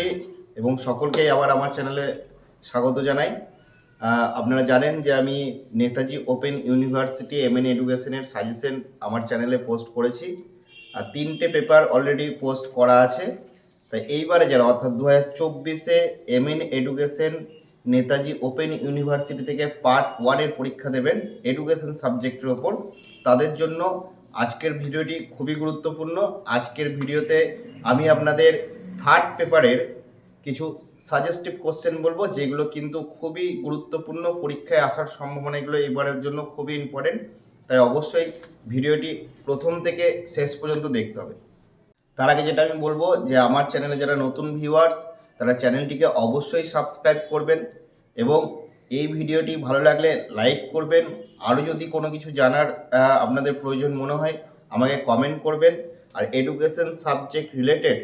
ছাত্রছাত্রী এবং সকলকেই আবার আমার চ্যানেলে স্বাগত জানাই। আপনারা জানেন যে আমি Netaji open university M N এডুকেশনের সাজেশন আমার চ্যানেলে পোস্ট করেছি। আর তিনটে পেপার অলরেডি পোস্ট করা আছে। তাই এইবারে যারা, অর্থাৎ দু হাজার চব্বিশে M N education Netaji open university থেকে পার্ট ওয়ানের পরীক্ষা দেবেন এডুকেশন সাবজেক্টের ওপর, তাদের জন্য আজকের ভিডিওটি খুবই গুরুত্বপূর্ণ। আজকের ভিডিওতে আমি আপনাদের থার্ড পেপারের কিছু সাজেস্টিভ কোশ্চেন বলব, যেগুলো কিন্তু খুবই গুরুত্বপূর্ণ পরীক্ষায় আসার সম্ভাবনা এগুলো এবারের জন্য খুবই ইম্পর্টেন্ট তাই অবশ্যই ভিডিওটি প্রথম থেকে শেষ পর্যন্ত দেখতে হবে। তার আগে যেটা আমি বলব, যে আমার চ্যানেলে যারা নতুন ভিউয়ার্স তারা চ্যানেলটিকে অবশ্যই সাবস্ক্রাইব করবেন এবং এই ভিডিওটি ভালো লাগলে লাইক করবেন। আরও যদি কোনো কিছু জানার আপনাদের প্রয়োজন মনে হয়, আমাকে কমেন্ট করবেন। আর এডুকেশন সাবজেক্ট রিলেটেড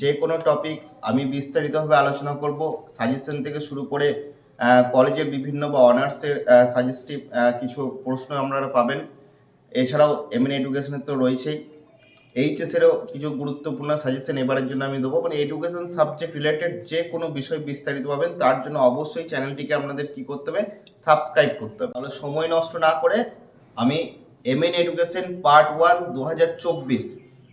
যে কোনো টপিক আমি বিস্তারিতভাবে আলোচনা করব সাজেশন থেকে শুরু করে কলেজের বিভিন্ন বা অনার্সের সাজেস্টিভ কিছু প্রশ্ন আপনারা পাবেন। এছাড়াও এমএন এডুকেশনের তো রয়েছেই। এইচএসেরও কিছু গুরুত্বপূর্ণ সাজেশন এবারের জন্য আমি দেবো। মানে এডুকেশন সাবজেক্ট রিলেটেড যে কোনো বিষয় বিস্তারিত পাবেন, তার জন্য অবশ্যই চ্যানেলটিকে আপনাদের কি করতে হবে? সাবস্ক্রাইব করতে হবে। তাহলে সময় নষ্ট না করে আমি এমএন এডুকেশন পার্ট ওয়ান দু হাজার চব্বিশ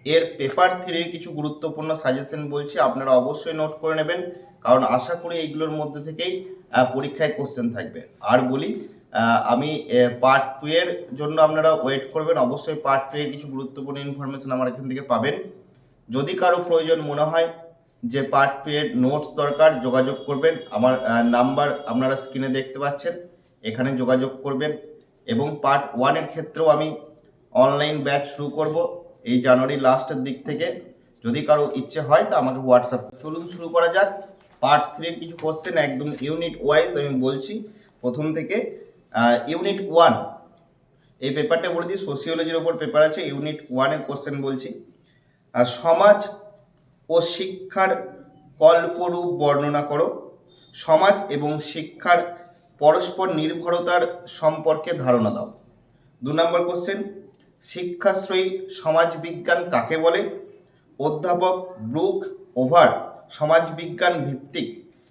এর পেপার থ্রির কিছু গুরুত্বপূর্ণ সাজেশন বলছি, আপনারা অবশ্যই নোট করে নেবেন, কারণ আশা করি এইগুলোর মধ্যে থেকেই পরীক্ষায় কোশ্চেন থাকবে। আর বলি আমি পার্ট টু এর জন্য আপনারা ওয়েট করবেন, অবশ্যই পার্ট টু এর কিছু গুরুত্বপূর্ণ ইনফরমেশন আমার এখান থেকে পাবেন। যদি কারও প্রয়োজন মনে হয় যে পার্ট টু এর নোটস দরকার, যোগাযোগ করবেন, আমার নাম্বার আপনারা স্ক্রিনে দেখতে পাচ্ছেন, এখানে যোগাযোগ করবেন। এবং পার্ট ওয়ানের ক্ষেত্রেও আমি অনলাইন ব্যাচ শুরু করব। এই জানুয়ারি লাস্টের দিক থেকে যদি কারও ইচ্ছে হয়, তো আমাকে হোয়াটসঅ্যাপ চলুন শুরু করা যাক। পার্ট থ্রির কিছু কোশ্চেন একদম ইউনিট ওয়াইজ আমি বলছি। প্রথম থেকে ইউনিট ওয়ান এই পেপারটা বলে দিই সোশিওলজির ওপর পেপার আছে ইউনিট ওয়ানের কোশ্চেন বলছি। সমাজ ও শিক্ষার কল্পরূপ বর্ণনা করো। সমাজ এবং শিক্ষার পরস্পর নির্ভরতার সম্পর্কে ধারণা দাও। দু নম্বর কোশ্চেন শিক্ষাশ্রয়ী সমাজবিজ্ঞান কাকে বলে? অধ্যাপক ব্রুক ওভার সমাজবিজ্ঞান ভিত্তিক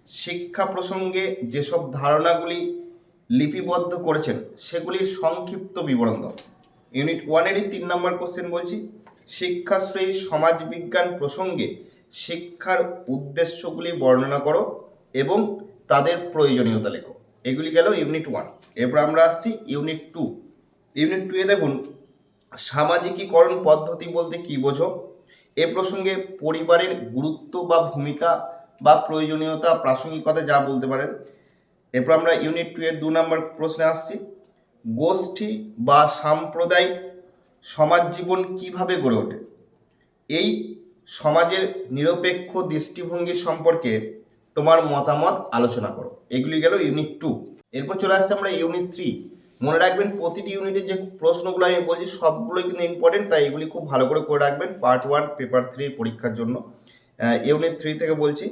শিক্ষা প্রসঙ্গে যেসব ধারণাগুলি লিপিবদ্ধ করেছেন, সেগুলির সংক্ষিপ্ত বিবরণ দাও। ইউনিট ওয়ানেরই তিন নম্বর কোশ্চেন বলছি। শিক্ষাশ্রয়ী সমাজবিজ্ঞান প্রসঙ্গে শিক্ষার উদ্দেশ্যগুলি বর্ণনা করো এবং তাদের প্রয়োজনীয়তা লেখো। এগুলি গেল ইউনিট ওয়ান এরপর আমরা আসছি ইউনিট টু ইউনিট টু এ দেখুন সামাজিকীকরণ পদ্ধতি বলতে কি বোঝো? এ প্রসঙ্গে পরিবারের গুরুত্ব বা ভূমিকা বা প্রয়োজনীয়তা প্রাসঙ্গিকতা যা বলতে পারেন। এরপর আমরা ইউনিট টু এর দু নম্বর প্রশ্নে আসছি। গোষ্ঠী বা সাম্প্রদায়িক সমাজ জীবন কীভাবে গড়ে ওঠে? এই সমাজের নিরপেক্ষ দৃষ্টিভঙ্গি সম্পর্কে তোমার মতামত আলোচনা করো। এগুলি গেল ইউনিট টু এরপর চলে আসছে আমরা ইউনিট থ্রি মনে রাখবেন, প্রতিটি ইউনিটের যে প্রশ্নগুলো আমি বলছি, সবগুলোই কিন্তু ইম্পর্টেন্ট তাই এগুলি খুব ভালো করে করে রাখবেন পার্ট ওয়ান পেপার থ্রি পরীক্ষার জন্য। ইউনিট থ্রি থেকে বলছি,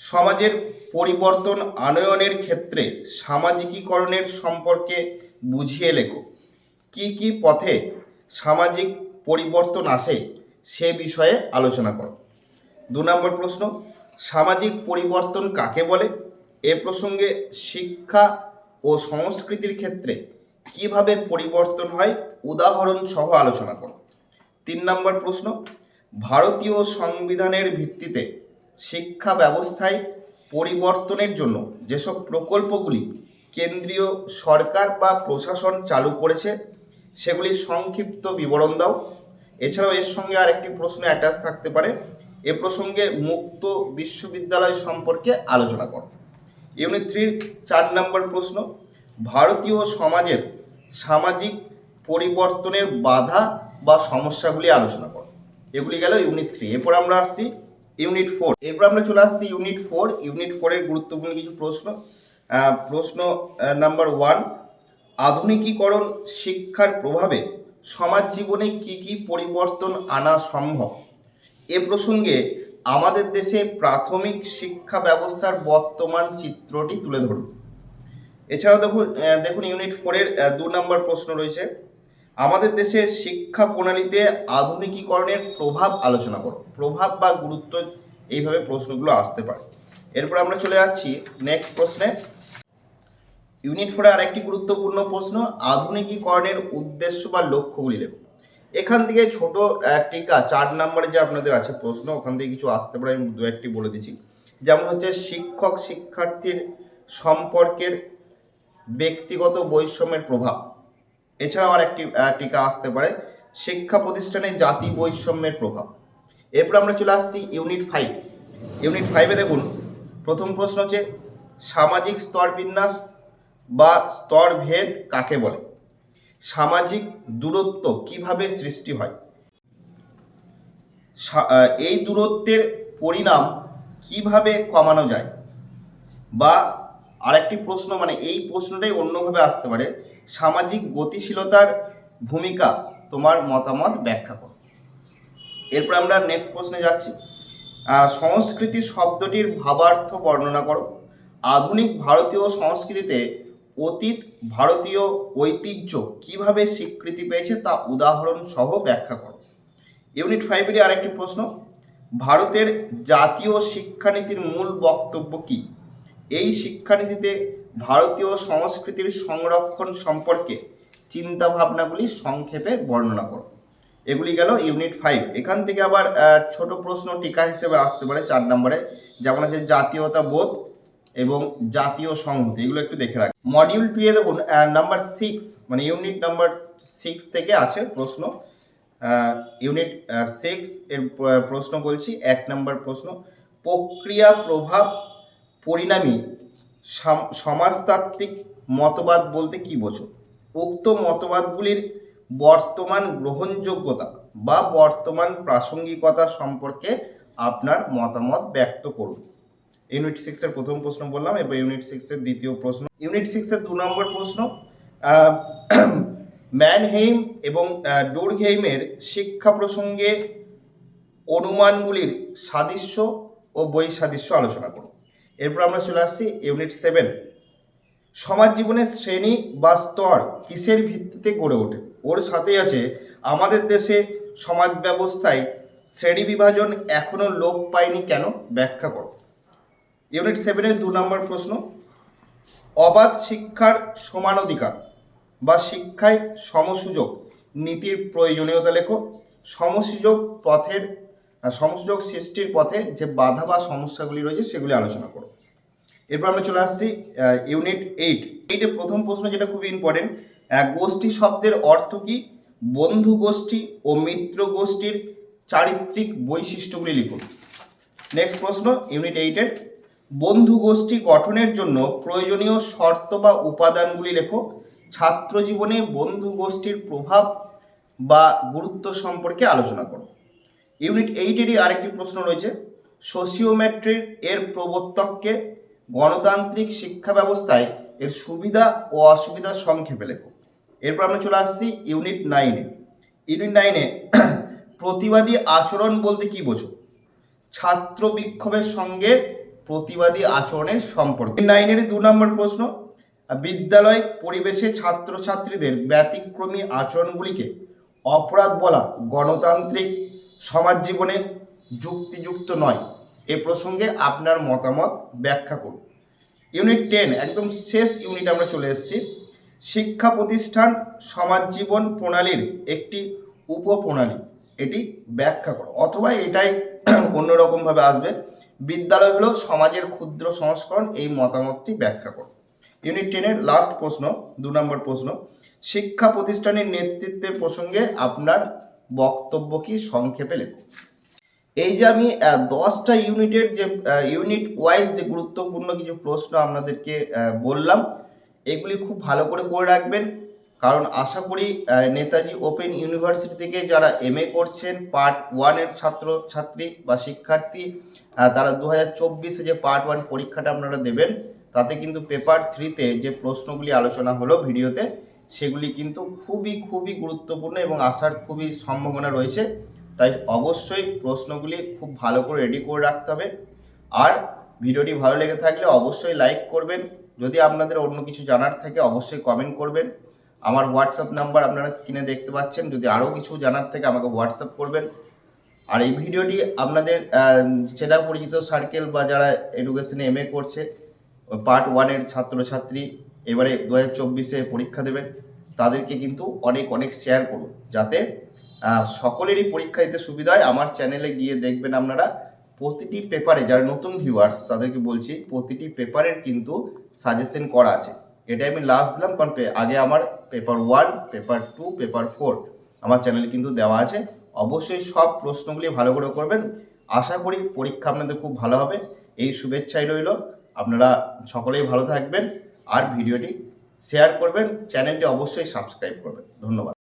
সমাজের পরিবর্তন আনয়নের ক্ষেত্রে সামাজিকীকরণের সম্পর্কে বুঝিয়ে লেখো। কি কি পথে সামাজিক পরিবর্তন আসে সে বিষয়ে আলোচনা করো। দু নম্বর প্রশ্ন, সামাজিক পরিবর্তন কাকে বলে? এ প্রসঙ্গে শিক্ষা ও সংস্কৃতির ক্ষেত্রে কীভাবে পরিবর্তন হয়, উদাহরণ সহ আলোচনা করো তিন নম্বর প্রশ্ন, ভারতীয় সংবিধানের ভিত্তিতে শিক্ষা ব্যবস্থায় পরিবর্তনের জন্য যেসব প্রকল্পগুলি কেন্দ্রীয় সরকার বা প্রশাসন চালু করেছে, সেগুলির সংক্ষিপ্ত বিবরণ দাও। এছাড়াও এর সঙ্গে আরেকটি প্রশ্ন অ্যাটাচ থাকতে পারে। এ প্রসঙ্গে মুক্ত বিশ্ববিদ্যালয় সম্পর্কে আলোচনা করো। ইউনিট থ্রির চার নম্বর প্রশ্ন, ভারতীয় সমাজের সামাজিক পরিবর্তনের বাধা বা সমস্যাগুলি আলোচনা করো। এগুলি গেল ইউনিট থ্রি। এরপর আমরা আসছি ইউনিট ফোর। এরপর আমরা চলে আসছি ইউনিট ফোর। ইউনিট ফোরের গুরুত্বপূর্ণ কিছু প্রশ্ন। প্রশ্ন নাম্বার ওয়ান আধুনিকীকরণ শিক্ষার প্রভাবে সমাজ জীবনে কি কি পরিবর্তন আনা সম্ভব? এ প্রসঙ্গে আমাদের দেশে প্রাথমিক শিক্ষা ব্যবস্থার বর্তমান চিত্রটি তুলে ধরুন। এছাড়াও দেখুন দেখুন ইউনিট ফোরের দু নম্বর প্রশ্ন রয়েছে। আমাদের দেশে শিক্ষা প্রণালীতে আধুনিকীকরণের প্রভাব আলোচনা করো। প্রভাব বা গুরুত্ব এইভাবে প্রশ্নগুলো আসতে পারে। এরপর আমরা চলে যাচ্ছি নেক্সট প্রশ্নে। ইউনিট ফোরে আরেকটি গুরুত্বপূর্ণ প্রশ্ন, আধুনিকীকরণের উদ্দেশ্য বা লক্ষ্যগুলি লেখো। এখান থেকে ছোট টিকা চার নম্বরে যে আপনাদের আছে প্রশ্ন, ওখান থেকে কিছু আসতে পারে, আমি দু একটি বলে দিচ্ছি। যেমন হচ্ছে শিক্ষক শিক্ষার্থীর সম্পর্কের ব্যক্তিগত বৈষম্যের প্রভাব। এছাড়াও আর একটি টিকা আসতে পারে, শিক্ষা প্রতিষ্ঠানে জাতি বৈষম্যের প্রভাব। এরপর আমরা চলে আসছি ইউনিট ফাইভ। ইউনিট ফাইভে দেখুন, প্রথম প্রশ্ন হচ্ছে, সামাজিক স্তর বিন্যাস বা স্তরভেদ কাকে বলে? সামাজিক দূরত্ব কীভাবে সৃষ্টি হয়? এই দূরত্বের পরিণাম কীভাবে কমানো যায়? বা আরেকটি প্রশ্ন মানে এই প্রশ্নটাই অন্যভাবে আসতে পারে। সামাজিক গতিশীলতার ভূমিকা তোমার মতামত ব্যাখ্যা করো। এরপর আমরা নেক্সট প্রশ্নে যাচ্ছি। সংস্কৃতি শব্দটির ভাবার্থ বর্ণনা করো। আধুনিক ভারতীয় সংস্কৃতিতে অতীত, ভারতীয় ঐতিহ্য কীভাবে স্বীকৃতি পেয়েছে তা উদাহরণ সহ ব্যাখ্যা করো। ইউনিট ফাইভেরই আরেকটি প্রশ্ন, ভারতের জাতীয় শিক্ষানীতির মূল বক্তব্য কী? এই শিক্ষানীতিতে ভারতীয় সংস্কৃতির সংরক্ষণ সম্পর্কে চিন্তা ভাবনাগুলি সংক্ষেপে বর্ণনা করো। এগুলি গেল ইউনিট ফাইভ এখান থেকে আবার ছোট প্রশ্ন টিকা হিসেবে আসতে পারে চার নম্বরে, যেমন আছে জাতীয়তা বোধ এবং জাতীয় সংহতি, এগুলো একটু দেখে রাখ। মডিউল টু এ দেখুন নাম্বার সিক্স মানে ইউনিট নাম্বার সিক্স থেকে আছে প্রশ্ন। ইউনিট সিক্স এর প্রশ্ন বলছি, এক নম্বর প্রশ্ন। প্রক্রিয়া প্রভাব পরিণামী সাম- সমাজতাত্ত্বিক মতবাদ বলতে কি বোঝো? উক্ত মতবাদগুলির বর্তমান গ্রহণযোগ্যতা বা বর্তমান প্রাসঙ্গিকতা সম্পর্কে আপনার মতামত ব্যক্ত করুন। ইউনিট সিক্সের প্রথম প্রশ্ন বললাম, এবার ইউনিট সিক্সের দ্বিতীয় প্রশ্ন। ইউনিট সিক্সের দু নম্বর প্রশ্ন ম্যানহেইম এবং ডোরহেইমের শিক্ষা প্রসঙ্গে অনুমানগুলির সাদৃশ্য ও বৈসাদৃশ্য আলোচনা করুন। এরপর আমরা চলে আসছি ইউনিট সেভেন সমাজ জীবনের শ্রেণি বা স্তর কিসের ভিত্তিতে গড়ে ওঠে? ওর সাথেই আছে, আমাদের দেশে সমাজ ব্যবস্থায় শ্রেণি বিভাজন এখনও লোপ পায়নি কেন? ব্যাখ্যা করো। ইউনিট সেভেনের দু নম্বর প্রশ্ন, অবাধ শিক্ষার সমান অধিকার বা শিক্ষায় সমসুযোগ নীতির প্রয়োজনীয়তা লেখো। সমসুযোগ পথের সমসুযোগ সৃষ্টির পথে যে বাধা বা সমস্যাগুলি রয়েছে সেগুলি আলোচনা করো। এরপর আমরা চলে আসছি ইউনিট এইট এইটের প্রথম প্রশ্ন যেটা খুবই ইম্পর্টেন্ট গোষ্ঠী শব্দের অর্থ কি? বন্ধু গোষ্ঠী ও মিত্র গোষ্ঠীর চারিত্রিক বৈশিষ্ট্যগুলি লিখুন। নেক্সট প্রশ্ন ইউনিট এইটের বন্ধু গোষ্ঠী গঠনের জন্য প্রয়োজনীয় শর্ত বা উপাদানগুলি লেখো। ছাত্র জীবনে বন্ধু গোষ্ঠীর প্রভাব বা গুরুত্ব সম্পর্কে আলোচনা করো। ইউনিট এইটেরই আরেকটি প্রশ্ন রয়েছে। সোশিওমেট্রির এর প্রবর্তককে গণতান্ত্রিক শিক্ষা ব্যবস্থায় এর সুবিধা ও অসুবিধা সংক্ষেপে লেখো। এরপর আমরা চলে আসছি ইউনিট নাইনে। ইউনিট নাইনে প্রতিবাদী আচরণ বলতে কি বোঝো? ছাত্র বিক্ষোভের সঙ্গে প্রতিবাদী আচরণের সম্পর্ক। নাইনের দু নম্বর প্রশ্ন, বিদ্যালয় পরিবেশে ছাত্রছাত্রীদের ব্যতিক্রমী আচরণগুলিকে অপরাধ বলা গণতান্ত্রিক, সমাজ জীবনে যুক্তিযুক্ত নয়। এ প্রসঙ্গে আপনার মতামত ব্যাখ্যা করুন। ইউনিট টেন একদম শেষ ইউনিট আমরা চলে এসেছি। শিক্ষা প্রতিষ্ঠান সমাজ জীবন প্রণালীর একটি উপপ্রণালী। এটি ব্যাখ্যা করো। অথবা এটাই অন্যরকমভাবে আসবে। বিদ্যালয় হলো সমাজের ক্ষুদ্র সংস্করণ এই মতামতটি ব্যাখ্যা করো। ইউনিট টেনের লাস্ট প্রশ্ন, দু নম্বর প্রশ্ন, শিক্ষা প্রতিষ্ঠানের নেতৃত্বের প্রসঙ্গে আপনার বক্তব্য কি সংক্ষেপে লেখো। এই যে আমি দশটা ইউনিটের যে ইউনিট ওয়াইজ যে গুরুত্বপূর্ণ কিছু প্রশ্ন আপনাদেরকে বললাম, এগুলি খুব ভালো করে করে রাখবেন। কারণ আশা করি নেতাজি ওপেন ইউনিভার্সিটি থেকে যারা এম এ করছেন পার্ট ওয়ানের ছাত্র ছাত্রী বা শিক্ষার্থী তারা দু হাজার চব্বিশে যে পার্ট ওয়ান পরীক্ষাটা আপনারা দেবেন, তাতে কিন্তু পেপার থ্রিতে যে প্রশ্নগুলি আলোচনা হলো ভিডিওতে, সেগুলি কিন্তু খুবই খুবই গুরুত্বপূর্ণ এবং আসার খুবই সম্ভাবনা রয়েছে। তাই অবশ্যই প্রশ্নগুলি খুব ভালো করে রেডি করে রাখতে হবে। আর ভিডিওটি ভালো লেগে থাকলে অবশ্যই লাইক করবেন। যদি আপনাদের অন্য কিছু জানার থাকে, অবশ্যই কমেন্ট করবেন। আমার হোয়াটসঅ্যাপ নাম্বার আপনারা স্ক্রিনে দেখতে পাচ্ছেন। যদি আরও কিছু জানার থেকে, আমাকে হোয়াটসঅ্যাপ করবেন। আর এই ভিডিওটি আপনাদের চেনা পরিচিত সার্কেল বা যারা এডুকেশনে এম করছে পার্ট ওয়ানের ছাত্রছাত্রী, এবারে দু হাজার চব্বিশে পরীক্ষা দেবেন। তাদেরকে কিন্তু অনেক অনেক শেয়ার করুন। যাতে সকলেরই পরীক্ষা দিতে সুবিধা হয়। আমার চ্যানেলে গিয়ে দেখবেন আপনারা প্রতিটি পেপারে যারা নতুন ভিউয়ার্স তাদেরকে বলছি, প্রতিটি পেপারের কিন্তু সাজেশন করা আছে। এটাই আমি লাস্ট দিলাম, কারণ আগে আমার paper one paper two paper four আমার চ্যানেলে কিন্তু দেওয়া আছে। অবশ্যই সব প্রশ্নগুলি ভালো করে করবেন। আশা করি পরীক্ষা আপনাদের খুব ভালো হবে। এই শুভেচ্ছাই রইল। আপনারা সকলেই ভালো থাকবেন। আর ভিডিওটি শেয়ার করবেন। চ্যানেলটি অবশ্যই সাবস্ক্রাইব করবেন। ধন্যবাদ।